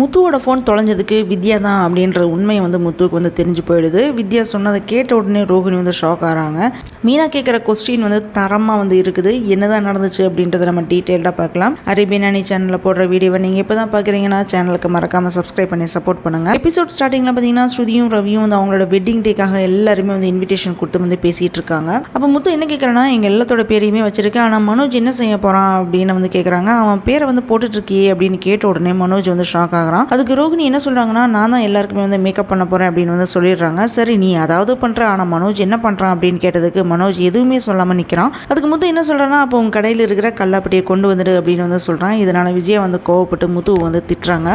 முத்துவோட phone தொலைஞ்சதுக்கு வித்யா தான் அப்படின்ற உண்மை வந்து முத்துவுக்கு வந்து தெரிஞ்சு போயிடுது. வித்யா சொன்னதை கேட்ட உடனே ரோஹிணி வந்து ஷாக் ஆகிறாங்க மீனா கேட்குற கொஸ்டின் வந்து தரமாக வந்து இருக்குது. என்னதான் நடந்துச்சு அப்படின்றத நம்ம டீட்டெயில்டாக பார்க்கலாம். அரேபியனானி சேனலில் போடுற வீடியோவை நீங்கள் இப்போ தான் பார்க்குறீங்கன்னா சேனலுக்கு மறக்காமல் சப்ஸ்கிரைப் பண்ணி சப்போர்ட் பண்ணுங்கள் எபிசோட் ஸ்டார்டிங்கில் பார்த்தீங்கன்னா ஸ்ருதியும் ரவியும் வந்து அவங்களோட வெட்டிங் டேக்காக எல்லாருமே வந்து இன்விடேஷன் கொடுத்து வந்து பேசிகிட்டு இருக்காங்க. அப்போ முத்து என்ன கேட்குறேன்னா எங்கள் எல்லாத்தோட பேரையுமே வச்சிருக்கேன். ஆனால் மனோஜ் என்ன செய்ய போகிறான் அப்படின்னு வந்து கேட்குறாங்க அவன் பேரை வந்து போட்டுட்ருக்கியே அப்படின்னு கேட்ட உடனே மனோஜ் வந்து ஷாக் ஆகுறான் அதுக்கு ரோகிணி என்ன சொல்கிறாங்கன்னா நான் தான் எல்லாருக்குமே வந்து மேக்கப் பண்ண போகிறேன் அப்படின்னு வந்து சொல்லிடுறாங்க. சரி நீ அதாவது பண்ணுற ஆனால் மனோஜ் என்ன பண்ணுறான் அப்படின்னு கேட்டதுக்கு மனோஜ் எதுவுமே சொல்லாமல் நிற்கிறான் அதுக்கு முத்து என்ன சொல்கிறேன்னா அப்போ உங்கள் கடையில் இருக்கிற கல்லாப்பட்டியை கொண்டு வந்துடு அப்படின்னு வந்து சொல்கிறான் இதனால் விஜயா வந்து கோவப்பட்டு முத்துவை வந்து திட்டுறாங்க.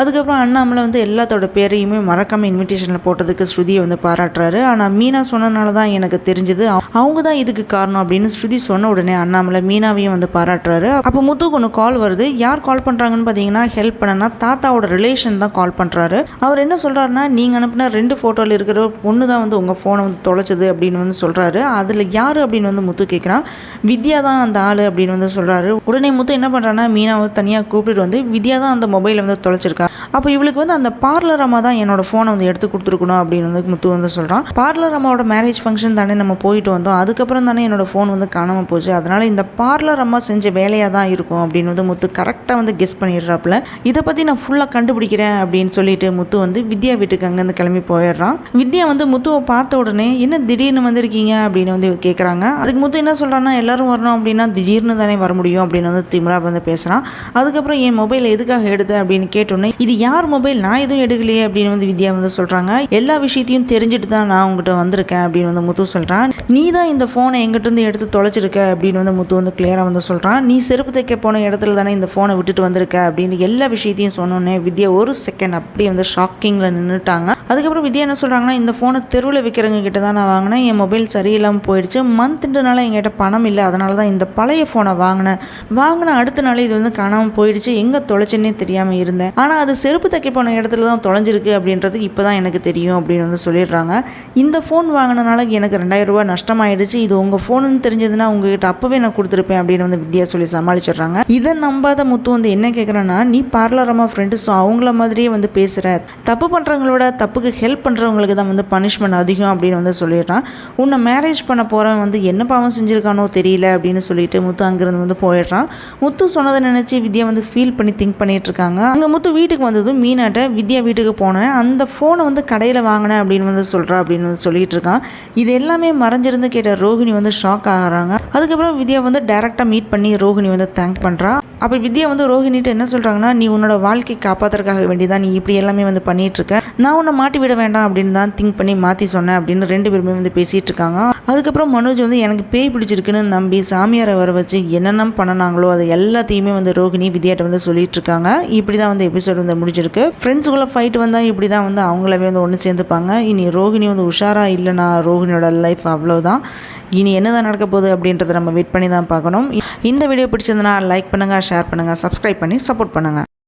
அதுக்கப்புறம் அண்ணாமலை வந்து எல்லாத்தோட பேரையுமே மறக்காமல் இன்விடேஷனில் போட்டதுக்கு ஸ்ருதியை வந்து பாராட்டுறாரு. ஆனால் மீனா சொன்னனால தான் எனக்கு தெரிஞ்சது. அவங்க தான் இதுக்கு காரணம் அப்படின்னு ஸ்ருதி சொன்ன உடனே அண்ணாமலை மீனாவையும் வந்து பாராட்டுறாரு. அப்போ முத்துக்கு ஒன்று கால் வருது. யார் கால் பண்ணுறாங்கன்னு பார்த்தீங்கன்னா ஹெல்ப் பண்ணனா தாத்தாவோட ரிலேஷன் தான் கால் பண்ணுறாரு அவர் என்ன சொல்கிறாருன்னா நீங்கள் அனுப்பின ரெண்டு ஃபோட்டோவில் இருக்கிற பொண்ணு தான் வந்து உங்கள் ஃபோனை வந்து தொலைச்சது அப்படின்னு வந்து சொல்கிறாரு அதில் யார் அப்படின்னு வந்து முத்து கேட்குறான் வித்யா தான் அந்த ஆள் அப்படின்னு வந்து சொல்கிறாரு உடனே முத்து என்ன பண்ணுறான்னா மீனாவை தனியாக கூப்பிட்டு வந்து வித்யா தான் அந்த மொபைலை வந்து தொலைச்சிருக்கா. அப்போ இவளுக்கு வந்து அந்த பார்லர் அம்மா தான் என்னோட ஃபோனை வந்து எடுத்து கொடுத்துருக்கணும் அப்படின்னு வந்து முத்து வந்து சொல்கிறான் பார்லர் அம்மாவோட மேரேஜ் ஃபங்க்ஷன் தானே நம்ம போயிட்டு வந்தோம். அதுக்கப்புறம் தானே என்னோட ஃபோன் வந்து காணாமல் போச்சு. அதனால் இந்த பார்லர் அம்மா செஞ்ச வேலையாக தான் இருக்கும் அப்படின்னு வந்து முத்து கரெக்டாக வந்து கெஸ் பண்ணிடுறாப்புல. இதை பற்றி நான் ஃபுல்லாக கண்டுபிடிக்கிறேன் அப்படின்னு சொல்லிட்டு முத்து வந்து வித்யா வீட்டுக்கு அங்கேருந்து கிளம்பி போயிடுறான். வித்யா வந்து முத்துவை பார்த்த உடனே என்ன திடீர்னு வந்திருக்கீங்க? அப்படின்னு வந்து கேட்குறாங்க அதுக்கு முத்து என்ன சொல்கிறான்னா எல்லாரும் வரணும் அப்படின்னா திடீர்னு தானே வர முடியும் அப்படின்னு வந்து திமிரா வந்து பேசுகிறான் அதுக்கப்புறம் என் மொபைல் எதுக்காக எடுத்த? அப்படின்னு கேட்டோன்னே இது யார் மொபைல் நான் எதுவும் எடுக்கலையே அப்படின்னு வந்து வித்யா வந்து சொல்கிறாங்க எல்லா விஷயத்தையும் தெரிஞ்சுட்டு தான் நான் உங்ககிட்ட வந்திருக்கேன் அப்படின்னு வந்து முத்து சொல்கிறான் நீ தான் இந்த ஃபோனை எங்கிட்டருந்து எடுத்து தொலைச்சிருக்க அப்படின்னு வந்து முத்து வந்து கிளியராக வந்து சொல்கிறான் நீ செருப்பு தைக்க போன இடத்துல தானே இந்த ஃபோனை விட்டுட்டு வந்திருக்க அப்படின்னு எல்லா விஷயத்தையும் சொன்னோன்னே வித்யா ஒரு செகண்ட் அப்படியே வந்து ஷாக்கிங்கில் நின்றுட்டாங்க அதுக்கப்புறம் வித்யா என்ன சொல்கிறாங்கன்னா இந்த ஃபோனை தெருவில் விற்கிறவங்க கிட்ட தான் நான் வாங்கினேன். என் மொபைல் சரியில்லாமல் போயிடுச்சு. மந்த்ன்றனால எங்கிட்ட பணம் இல்லை. அதனால தான் இந்த பழைய ஃபோனை வாங்கினேன். வாங்கின அடுத்த நாள் இது வந்து காணாமல் போயிடுச்சு. எங்கே தொலைச்சுன்னே தெரியாமல் இருந்தேன். ஆனால் அது செருப்பு தைக்க போன இடத்துல தான் தொலைஞ்சிருக்கு அப்படின்றது இப்போ தான் எனக்கு தெரியும் அப்படின்னு வந்து சொல்லிடுறாங்க. இந்த ஃபோன் வாங்கினனால எனக்கு ரெண்டாயிரரூபா நஷ்டமாயிடுச்சு. இது உங்கள் ஃபோனுன்னு தெரிஞ்சதுன்னா உங்ககிட்ட அப்போவே நான் கொடுத்துருப்பேன் அப்படின்னு வந்து வித்யா சொல்லி சமாளிச்சிடுறாங்க. இதை நம்பாத முத்து வந்து என்ன கேட்குறேன்னா நீ பார்லர் அம்மா ஃப்ரெண்டு ஸோ அவங்கள மாதிரியே வந்து பேசுகிற தப்பு பண்ணுறவங்களோட தப்புக்கு ஹெல்ப் பண்ணுறவங்களுக்கு தான் வந்து பனிஷ்மெண்ட் அதிகம் அப்படின்னு வந்து சொல்லிடுறான். உன்னை மேரேஜ் பண்ண போகிறவன் வந்து என்ன பாவம் செஞ்சுருக்கானோ தெரியல அப்படின்னு சொல்லிட்டு முத்து அங்கேருந்து வந்து போயிடுறான். முத்து சொன்னதை நினச்சி வித்யா வந்து ஃபீல் பண்ணி திங்க் பண்ணிட்டு இருக்காங்க. அங்கே முத்து வீட்டுக்கு வந்து வந்ததும் மீனாட்ட வித்யா வீட்டுக்கு போனேன். அந்த ஃபோனை வந்து கடையில் வாங்கினேன் அப்படின்னு வந்து சொல்கிறா அப்படின்னு வந்து சொல்லிட்டு இருக்கான். இது எல்லாமே மறைஞ்சிருந்து கேட்ட ரோஹிணி வந்து ஷாக் ஆகுறாங்க. அதுக்கப்புறம் வித்யா வந்து டைரெக்டாக மீட் பண்ணி ரோஹிணி வந்து தேங்க் பண்ணுறா அப்போ வித்யா வந்து ரோஹிணிட்டு என்ன சொல்கிறாங்கன்னா நீ உன்னோட வாழ்க்கை காப்பாற்றுறதுக்காக வேண்டியதான் நீ இப்படி எல்லாமே வந்து பண்ணிட்டு இருக்க. நான் உன்னை மாட்டி விட வேண்டாம் அப்படின்னு தான் திங்க் பண்ணி மாற்றி சொன்னேன் அப்படின்னு ரெண்டு பேருமே வந்து பேசிகிட்டு இருக்காங்க. அதுக்கப்புறம் மனோஜ் வந்து எனக்கு பேய் பிடிச்சிருக்குன்னு நம்பி சாமியாரை வர வச்சு என்னென்ன பண்ணனாங்களோ அது எல்லாத்தையுமே வந்து ரோகிணி வித்யாட்ட வந்து சொல்லிட்டு இருக்காங்க இப்படி தான் வந்து எபிசோட் வந்து முடிஞ்சிருக்கு. ஃப்ரெண்ட்ஸுக்குள்ளே ஃபைட் வந்தால் இப்படி தான் வந்து அவங்களவே வந்து ஒன்று சேர்ந்துப்பாங்க. இனி ரோகிணி வந்து உஷாராக இல்லைனா ரோஹினியோட லைஃப் அவ்வளோதான் இனி என்னதான் நடக்க போகுது அப்படின்றத நம்ம வெயிட் பண்ணி தான் பார்க்கணும். இந்த வீடியோ பிடிச்சிருந்தனா லைக் பண்ணுங்கள் ஷேர் பண்ணுங்கள் சப்ஸ்கிரைப் பண்ணி சப்போர்ட் பண்ணுங்கள்